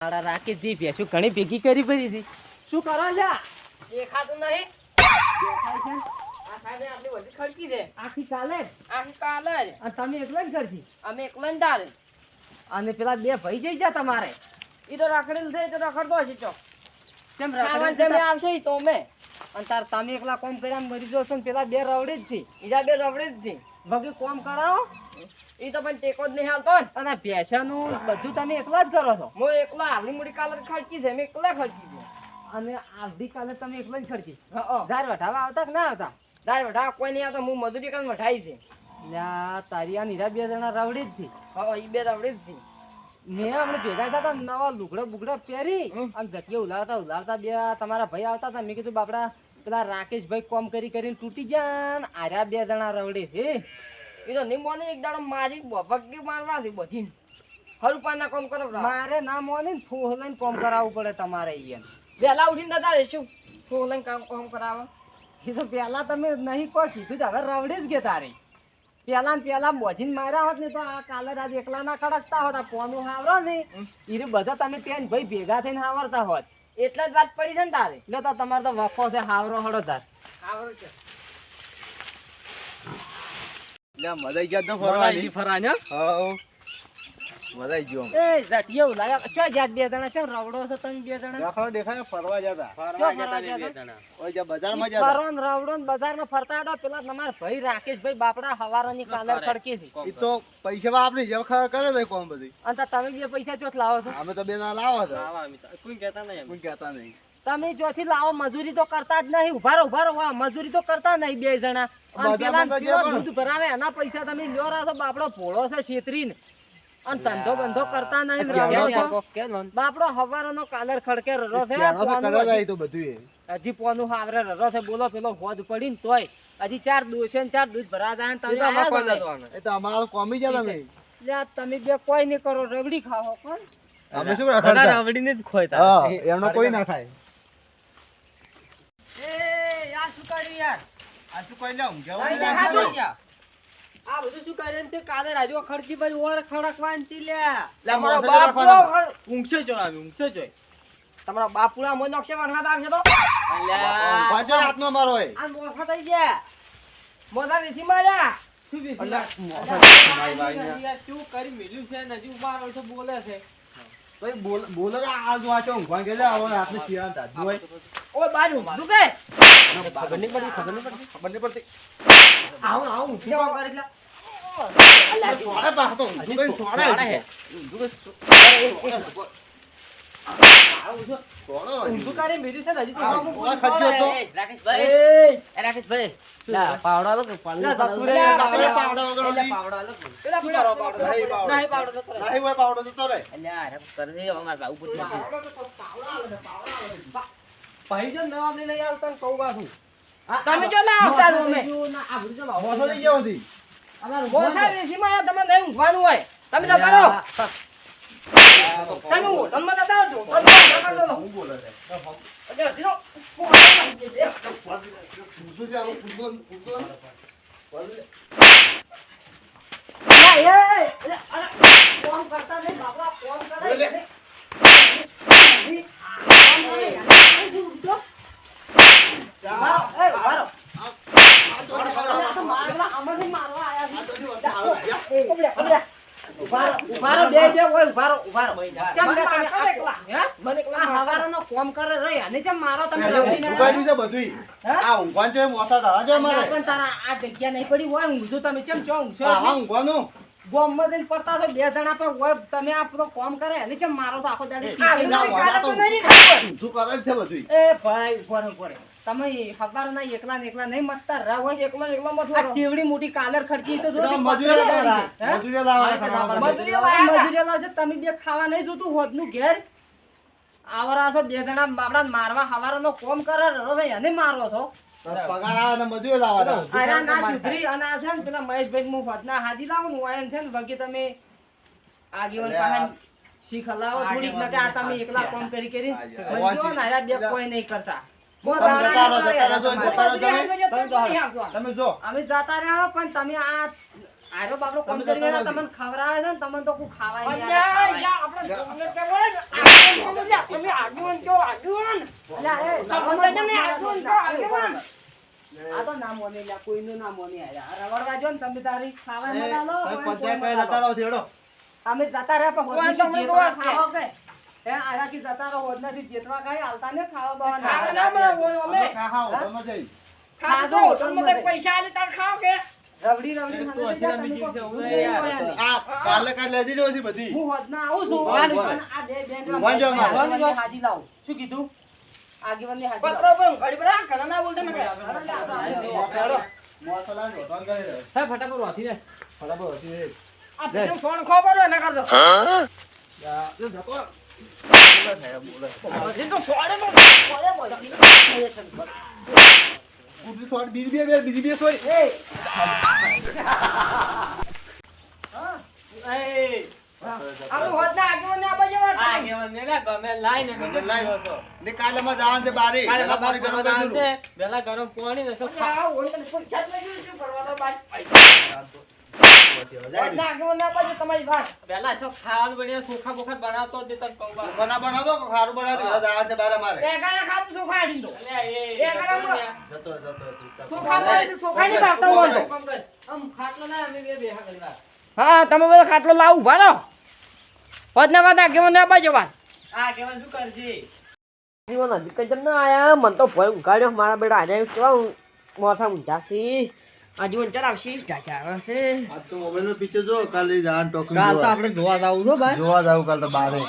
મારા રાકેશજી ભેંસું ઘણી ભેગી કરી પડી હતી. શું કરો છો? દેખાતું નહીં. દેખાય છે? આ સાઈડે આટલી બધી ખડકી છે. આખી કાલે આખી કાલે અને તમે એકલા જ કરશી અમે એકલા તારે અને પેલા બે ભાઈ જઈ જા તમારે? એ તો રખડેલ છે એ તો રખડતો હશે ચોક. કેમ ખાવાનું રખડે આવશે તો અમે. અને તાર તમે એકલા કોમ કર્યા મરી જશો ને પેલા બે રવડે જ છે. ઈજા બે રવડી જ છે. ભગી કોમ કરાવો એ તો પણ ટેકો જ નહીં હાલતો અને ભેંસાનું બધું તમે એકલા જ કરો છો? હું એકલા આવડી મૂડી કાલર ખર્ચી છે મેં એકલા ખર્ચી છે. અને આવતી કાલે તમે એકલા જ ખર્ચી? ઝાર વઢાવા આવતા કે ના આવતા? દાળ વઢા કોઈ નહીં આવતા હું મજૂરી કામ વઢાઈ છે. તારી આ નીરા બે જણા રવડી જ છે. હા એ બે રવડી જ છે. મેં આપણે ભેગા થયા તા નવા લુગડા બુગડા પહેરી. અને જટિયા ઉલાડતા ઉલાડતા બે તમારા ભાઈ આવતા હતા. મેં કીધું બાપડા પેલા રાકેશભાઈ કોમ કરી કરીને તૂટી જાય ને આર્યા બે જણા રવડે છે. એ તો નહીં મોને એક દાડો મારી ભગી મારવા છે બધી. હરું કોમ કરો મારે ના મોને ફૂહ લઈને કોમ કરાવવું પડે તમારે અહીંયા. વહેલા ઉઠીને દાદા રહેશું ફોન લઈને કામ કોમ કરાવે. એ તો પેલા તમે નહીં કહો કીધું જ હવે રવડે જ ગયા તારે. પેલા ને પેલા બોજીને માર્યા હોત ને તો આ કાલે રાત એકલા ના ખડકતા હોત આ પોનું હાવરો ને. એ બધા તમે ત્યાં ભાઈ ભેગા થઈને હાવરતા હોત. એટલે જ વાત પડી છે ને તારે. એટલે તો તમારે તો વફો છે હાવરો હડો તાર. હાવરો છે. મજા ગયા તો ફરવા ફરવા ને હા? મજા ગયો એ જટિયો લાયા ચો જાત બે જણા કેમ રવડો છો તમે બે જણા? દેખાડો દેખાય ફરવા જતા ફરવા જતા? ઓય જ્યાં બજારમાં જતા ફરો રવડો ને બજારમાં ફરતા હતા પેલા તમારા ભાઈ રાકેશભાઈ બાપડા હવારાની કાલર ખડકી હતી. ઈ તો પૈસા માં આપણી જેમ કરે છે કોમ બધી? અને તમે બે પૈસા ચોથ લાવો છો? અમે તો બે ના લાવો છો કોઈ કહેતા નહીં કોઈ કહેતા નહીં? તમે ચોથી લાવો મજૂરી તો કરતા જ નહીં. ઊભા રહો વાહ, મજૂરી તો કરતા નહીં બે જણા. અને પેલા. દૂધ ભરાવે એના પૈસા તમે લ્યો રહો છો. બાપડો ભોળો છે છેતરીને અને ધંધો બંધો કરતા નહીં રવડો છો. બાપડો હવારનો કાલર ખડકે રરો છે હજી- પોનું હાવરે રરો છે બોલો પેલો હોદ પડી ને તોય. હજી ચાર ને ચાર દૂધ ભરા જાય તમે ને. એ તો અમારો કોમી જાય તમે તમે બે કોઈ નહીં કરો રબડી ખાઓ કોણ? અમે શું રખડતા? હા એમનો કોઈ ના ખાય એ યાર શું કર્યું યાર? આ શું કોઈ લે ઊંઘ્યા આ બધું શું કરે ને તે કાલે રાજુ ભાઈ ઓર ખડકવાન લ્યા લે, તમારો બાપ ઊંઘશે જો આવી ઊંઘશે જો તમારા બાપ પૂરા નોક્ષે વરસાદ આવશે તો. ભાજો જો રાતનો મારો હોય. આ મોખા થઈ ગયા. મોઢા નથી માર્યા. શું શું કરી મિલ્યું છે? ને હજી ઊભા રહો છો બોલે છે. ભાઈ બોલ બોલો કે આ જો આ ચો ઊંઘવા ગયા છે, હવે રાતને શિયાળ તાજું હોય. ઓય બાજુ તું કે ખબર નહીં પડતી ખબર નહીં પડતી ખબર નહીં પડતી. આવો આવો ઊંઘી કોણ કરે એટલે પાવડા ભાઈ જો નવા લઈને નહીં આવતા સૌ પાછું. આ- તમે જો ના આ આવતા અમે. મોસો થઈ ગયો હતી. અમારું મોઢા તમે નહીં ઊંઘવાનું હોય તમે તો કરો આ તમે જતા હો છો હો. બોલે છે? એટલે હજી તો ઊંધું છે, આવું ઊંધું, ઊંધું. બોલે. અલા, એ, એ, અરે, અરે, ફોન કરતા નહીં બાપા ફોન કરે ઊંઘવાનું. ગોમમાં જઈને પડતા બે જણા પણ હોય તમે આપણો કોમ કરે અને ચમ મારો તો આખો દાડે કરે છે બધું એ ભાઈ ઊભો. તમે હવારના એકલા એકલા નહીં મતતા રહો હોય એકલો એકલો મત આ ચેવડી મોટી કાલર ખર્ચી તો જો ને મજૂરી મજૂરી લાવવાના. મજૂરી. લાવશે તમે બે ખાવા નહીં જોતું હોદનું ઘેર. આવરા છો બે જણા બાપડા મારવા હવારનો કોમ કરે રહો છો એને મારો છો. પગાર આવે મજૂરી લાવવાના. અરે ના સુધરી અને આ છે ને પેલા મહેશભાઈ હું ભજના હાજી લાવું ને વાયન છે ને બાકી તમે આગેવાન પાહન શીખ હલાવો થોડીક નકે આ તમે એકલા કોમ કરી કરી જો ને બે કોઈ નહીં કરતા. તમે જો અમે જતા રહ્યા પણ તમે આ આરો બાપડો કોમ. તમને ખવડાવે છે ને તમને તો ખાવાય નહીં આપણે જા, આ તો આગેવાન? આ તો ના મોને લ્યા, કોઈનું ના મોને આયા. આ રવડવા જો ને તમે તારી ખાવા મત આલો, તમે પંચાયત કઈ મત જતા. અમે રહ્યા પણ. ખાવા કે? હે, આયાથી જતા રહો, હોદનાથી જેતવા કાંઈ હાલતા ને ખાવા બાવા ખાવા ના મળે, અમે. અમે ખા જઈ. ખાધું હોટલમાં તો પૈસા આલે તાર ખાવ કે? કાલે કાલે લેજી બધી હું હોદના આવું છું આ બે હાજી લાવું. શું કીધું હાજી પત્રો પણ ઘડી ઘણા ના બોલતા ને કઈ. મોસલા ને રોટલા કરી હે, ફટાફટ. આ ફોન ખબર હોય ને કરજો. હા જતો. બીજી બે બીજી બે થોડી. એ, આપણે હોદના આ બાજુ વાત. ને. પેલા. આ હોય શું કરવાનો બાર. જાય હોદના આગેવાનને આ બાજુ તમારી વાત. બના બનાવતો ખારું બનાવતો બધા જવાનું છે બારે મારે એકાને ખાધું શું ખાઈ દીધું. જતો જતો તું શું ખાધું છે? શું ખાઈને ભાગતા હોય તો. હા તમે બધા ખાટલો લાવ ઊભા રહો હોદના વાત આગેવાનને આ બાજુ વાત. જીવન હજી કઈ જમ ના આયા મન તો ભય ઉઘાડ્યો મારા બેટા આજે કેવા મોથા ઊંઝાશી આ જીવન ચલાવશી ચાચા તો મોબાઈલ પિક્ચર જો કાલે ટોકન કાલ તો આપણે જોવા જાવું છો ભાઈ જોવા જાવ કાલ તો બારે.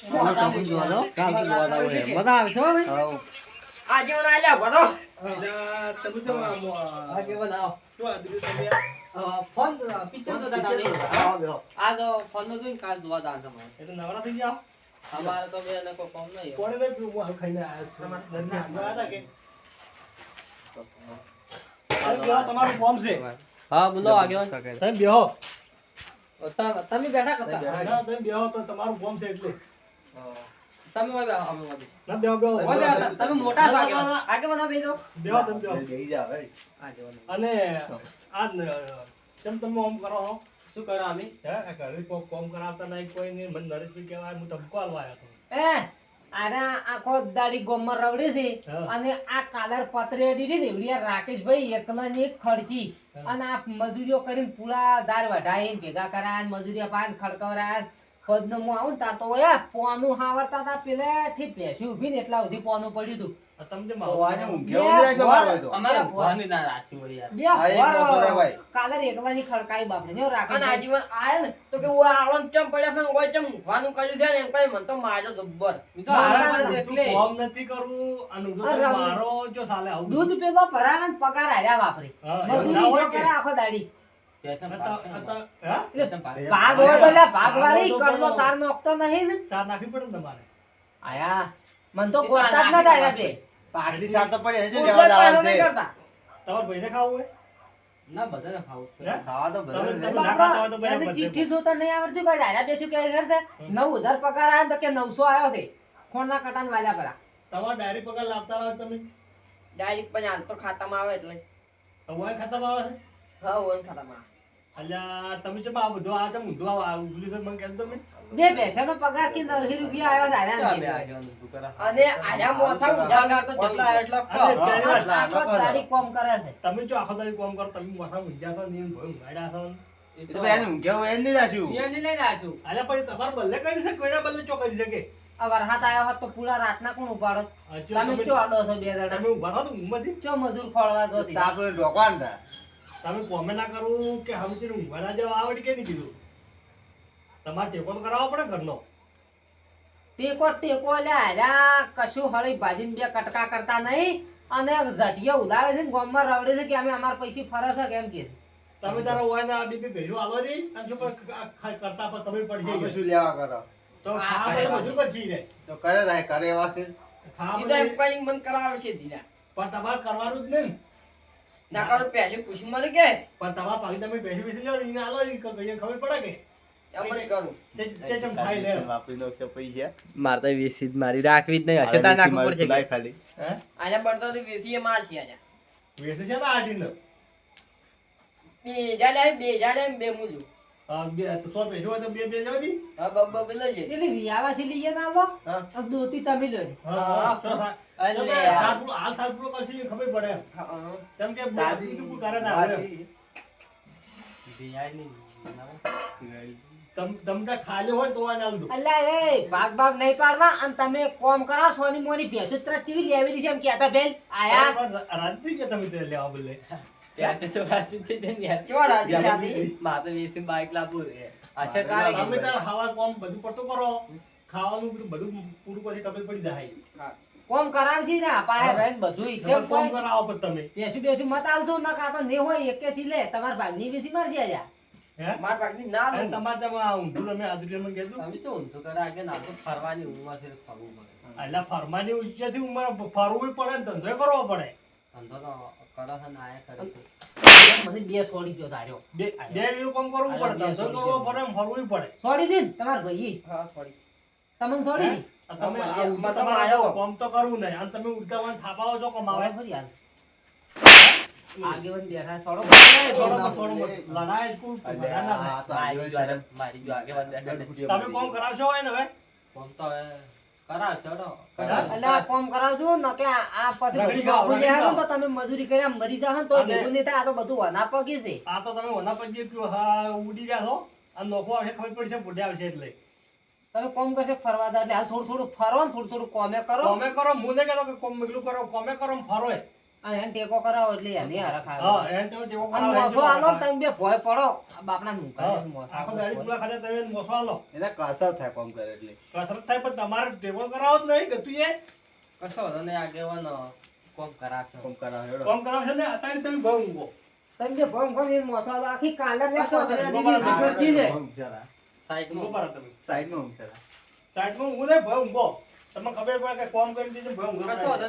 જોવા જાવ. કાલ તો જોવા જાવું છે. મજા આવશે હો ભાઈ. હાઉ. આ ફોન નો પિક્ચર. આ જોઈને કાલ જોવા જવાનું થઈ અમારે. અમારે તો બે લોકો કોમ નહીં. તમારું છે. હા બોલો આગેવાન. તમે બેહો. તમે બેઠા કરતા? તમે બેહો તો તમારું છે એટલે. તમે તમે મોટા. અને આ કેમ તમે ઓમ કરો છો શું કરો અમે? હે આ ઘરે કોમ કોમ કરાવતા નહીં કોઈ નહીં. મને નરેશભાઈ કહેવાય હું ધમકો આલવા આવ્યો હતો. એ અરે આખો દાડી ગોમર રવડી છે અને આ કાલર પતરે દીધી ને આ રાકેશભાઈ એકલાની એક ખર્ચી અને આ મજૂરીઓ કરીને પૂરા દાર વઢાઈને ભેગા કરાયા ને મજૂરી પાન ખડકવરાયા. પદનો હું આવું તાર તો ઓયા પોનું હાવરતા હતા પેલેથી ભેંસી ઊભી ને એટલા સુધી પોનું પડ્યું તો. તો તો. દૂધ પેલો ભરાવે પગાર હાર્યા? કરે આખો દાડી. ભાગ હોય તો ભાગ વાળી પેલો- સાર નોખતો નહીં ને. સાર નાખવી પડે તમારે. આયા. મન તો ગોતા જ ન થાય બે પાઘડી સાર તો પડે છે લેવા પાછો છે. તમાર ભાઈને ખાવું હોય? ના બધાને ખાવું છે. હે? ખાવા તો તો છે. જોતા નહીં આવડતું? કે ઘર છે? નવ પગાર આવ્યો તો કે નવસો આવ્યો છે. ખોણના કટાન વાલ્યા પરા. તમારે ડાયરી પગાર લાવતા હોય તમે. ડાયરેક્ટ પણ હાલ તો ખાતામાં આવે એટલે તમારે ખાતામાં આવે છે? હા ઓય ખાતામાં અલ્યા તમે ચેમ આ બધું આ ચેમ ઊંધું આ- આ ઊંધું મને કહેજો તમે? બે પૈસાનો પગાર કે નવસી રૂપિયા આવ્યો છે હાર્યા ચાલ ને બે. બે. આગેવાન ઊભું કરા. અને આયા તો એટલો આખો કોમ છે. તમે જો આખો દાડી કામ કરો તમે મોટા ઊંઘ્યા છો ને ભોય ઊંઘાડ્યા છો. એ એ તો તો એને ઊંઘ્યા એને નહીં રાખ્યું. એને લઈને આવ્યો અલ્યા પછી તમારે બલ્લે કર્યું છે કોઈના બલ્લે ચો કરી શકે? આ વરસાદ આવ્યો હોત તો પૂરા રાતના કોણ ઉપાડો તમે તમે ચો આડો છો બે તમે દાડા ઊભા તો ચો મજૂર ખોળવા છો આપણે ઢોકવાન હતા. તમે કોમે ના કરવું કે હમચી ઊંઘવા ના જવા આવડી કે નહીં કીધું? તમારે ટેકો તો કરાવવો પડે ઘરનો. ટેકો ટેકો લ્યા કશું હળી ભાજીને બે કટકા કરતા નહીં અને ઝટિયા ઉધારે છે ને ગામમાં રવડે છે કે અમે અમારા પૈસી ફરે છે કેમ કે? તમે તારા હોય ને આ બીબી ભેરું આલો રી અને શું ખ- ખ- કરતા પર તમે પડી શું લેવા કરો તો ખાવા બધું બધું પછી રે. તો કરે જાય કરે એવા છે? એમ કઈ મન કરાવે છે દીના પણ તમારે કરવાનું જ નહીં ના પૈસે પૂછી મને કે પણ તમારા પાકી તમે પૈસે પૈસે જાઓ ઈને આલો ઈ કઈ ખબર પડે કે? લે? મારે તો વેસી જ મારી રાખવી જ નહીં હશે તાર નાખવું પડશે હે? આને પડતો તો વેસીએ મારશે આને. વેસી છે ને આટીને બે હજાર લે બે હજાર લે બે સો કરે ખાલી હોય તો ભાગ ભાગ નહીં પાડવા અને તમે કોમ કરાવો સોની મોની ભેંસો ત્રણ ચીવી લેવી છે એમ કેતા બેન. આયા. કે તમે લેવા બદલે ત્યાંસે તો વાંચી જાય ને યાર. કેવા રાજી છે આપી? મારે તો વેચીને બાઈક લાવવું છે. આશા તમે તારે તાર ખાવા કોમ બધું પડતું કરો ખાવાનું બધું બધું પૂરું પછી ખબર પડી જાય કોમ કરાવશી ને પાહે રહીને બધું ઈચ્છે કોમ કરાવો તમે બેસું બેસું મત આલજો ના કાં ને હોય એકે લે તમારા મારશે મારા ભાગની ના. તમારે તમે ઊંધું તમે મને તો ઊંધું કરે ના તો ફરવાની ઉંમર છે ફરવું પડે એટલે ફરવાની ઉચ્ચેથી ઉંમર ફરવું પડે ને ધંધો કરવો પડે ધંધો તો મને બે દો તાર્યો. બે બે વીરું કામ કરવું પડે. ફરવું પડે. ભાઈ હા. તમને તમે તમારે તો. કરવું નહીં. અને તમે ઉડતા વાન થાપાઓ છો કમાવે ફરી યાર. આગેવાન બેઠા કોઈ ના મારી જો. તમે કોમ કરાવશો હોય ને હવે? કોમ તો હવે તમે મજૂરી કર્યા મરી જાઓ ને તો અને- નહીં થાય આ તો બધું વના પગી છે. તમે ઓના પર જે પ્યો હા ઉડી રહ્યા છો. અને નોખો આવશે ખબર પડશે બુઢે આવશે એટલે. તમે કોમ કરશે ફરવા એટલે હાલ થોડું થોડું ફરો થોડું થોડું કોમે કરો. કોમે કરો હું નહીં કહેતો કે કોમ કરો કોમે કરો ફરો. અને એને ટેકો કરાવો એટલે હારા હારે હા એને તમે જેવો કરાવો, મોસો આલો તમે બે ભોય પડો. બાપના હા, નુકા આખો દાડી પૂરા ખાતે તમે મોસો આલો. એને કસર થાય કોમ કરે એટલે. કસરત થાય પણ તમારે ટેકો કરાવો જ નહીં કે તું એ. કશો વાંધો નહીં આગેવાન કોમ કરાવશે. કોમ કરાવે હેડો. કોમ કરાવશે ને અત્યારે તમે બહુ ઊંઘો. તમે બે ભોમ ભોમ એ મોસો આલો. આખી કાલર ને. બીગડતી છે. ઊંઘ. ઊંઘો સાઈડમાં તમે. સાઈડમાં ઊંઘ. સાઈડમાં ઊંઘો ને ભય ઊંઘો. તમને ખબર પડે કે કોમ કરી દીધું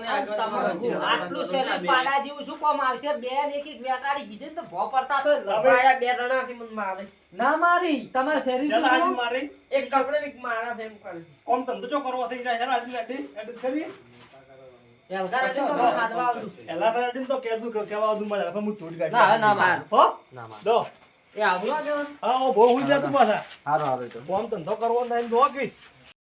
આગળ તમારું આટલું શરીર પાડા જેવું શું કોમ આવશે? બે લેખી વેટાડી કીધી તો ભો પડતા તો મારા બે જણાથી મને મારે. ના મારી તમારા શરીર ચાલ આજ મારી. એક કપડે ની મારા ફેમ કરે કોમ તમને જો કરવો થઈ જાય હેરા આટલી આડી આડી કરીએ તો હું આવું. એલા આડી તો કહેતું કે કેવા આવતું મને હવે હું તોડ કાઢી ના, ના, માર. હો? ના માર દો. એ આવું આગેવાન હા ઓ બહુ હુઈ જતું પાછા. હારું હારું તો. કોમ ધંધો કરવો નહીં દો કે.